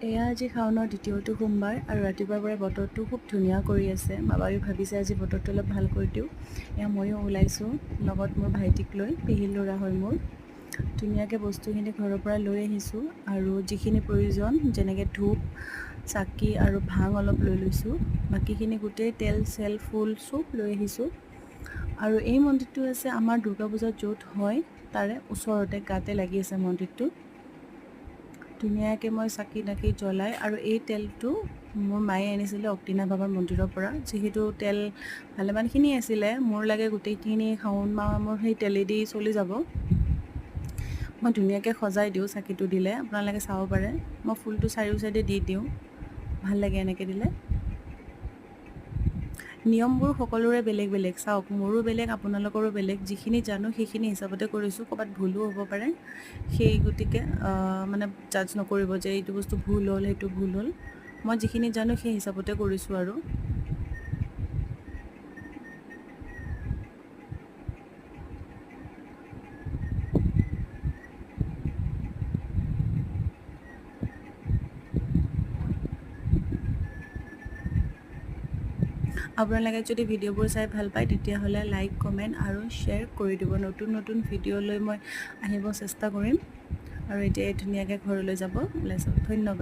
এয়া আজি শাওনৰ দ্বিতীয়টো সোমবাৰ আৰু ৰাতিপুৱাৰ পৰা বতৰটো খুব ধুনীয়া কৰি আছে। বাবায়ো ভাবিছে আজি বতৰটো অলপ ভাল কৰি দিওঁ। এয়া ময়ো ওলাইছোঁ। লগত মোৰ ভাইটিক লৈ পেহীৰ ল'ৰা হয় মোৰ। ধুনীয়াকৈ বস্তুখিনি ঘৰৰ পৰা লৈ আহিছোঁ আৰু যিখিনি প্ৰয়োজন যেনেকৈ ধূপ চাকি আৰু ভাং অলপ লৈ লৈছোঁ। বাকীখিনি গোটেই তেল চেল ফুল চব লৈ আহিছোঁ। আৰু এই মন্দিৰটো আছে আমাৰ দুৰ্গা পূজা য'ত হয় তাৰে ওচৰতে গাতে লাগি আছে মন্দিৰটো। ধুনীয়াকৈ মই চাকি তাকি জ্বলাই আৰু এই তেলটো মোৰ মায়ে আনিছিলে অক্তিনা বাবাৰ মন্দিৰৰ পৰা। যিহেতু তেল ভালেমানখিনি আছিলে মোৰ লাগে গোটেইখিনি শাওণ মাহ মোৰ সেই তেলেদি চলি যাব। মই ধুনীয়াকৈ সজাই দিওঁ চাকিটো দিলে। আপোনালোকে চাব পাৰে। মই ফুলটো চাৰিও চাইডে দি দিওঁ। ভাল লাগে এনেকৈ দিলে। নিয়মবোৰ সকলোৰে বেলেগ বেলেগ। চাওক মোৰো বেলেগ আপোনালোকৰো বেলেগ যিখিনি জানো সেইখিনি হিচাপতে কৰিছোঁ ক'ৰবাত ভুলো হ'ব পাৰে। সেই গতিকে মানে জাজ নকৰিব যে এইটো বস্তু ভুল হ'ল সেইটো ভুল হ'ল। মই যিখিনি জানো সেই হিচাপতে কৰিছোঁ আৰু। আপোনালোকে যদি ভিডিঅ'বোৰ চাই ভালো পায়, তেতিয়াহ'লে লাইক কমেণ্ট আৰু শ্বেয়াৰ কৰি দিব। নতুন নতুন ভিডিঅ' লৈ মই আহিব চেষ্টা কৰিম। আৰু এতিয়া ধুনীয়াকৈ ঘৰলৈ যাব। ওলাইছোঁ ধন্যবাদ।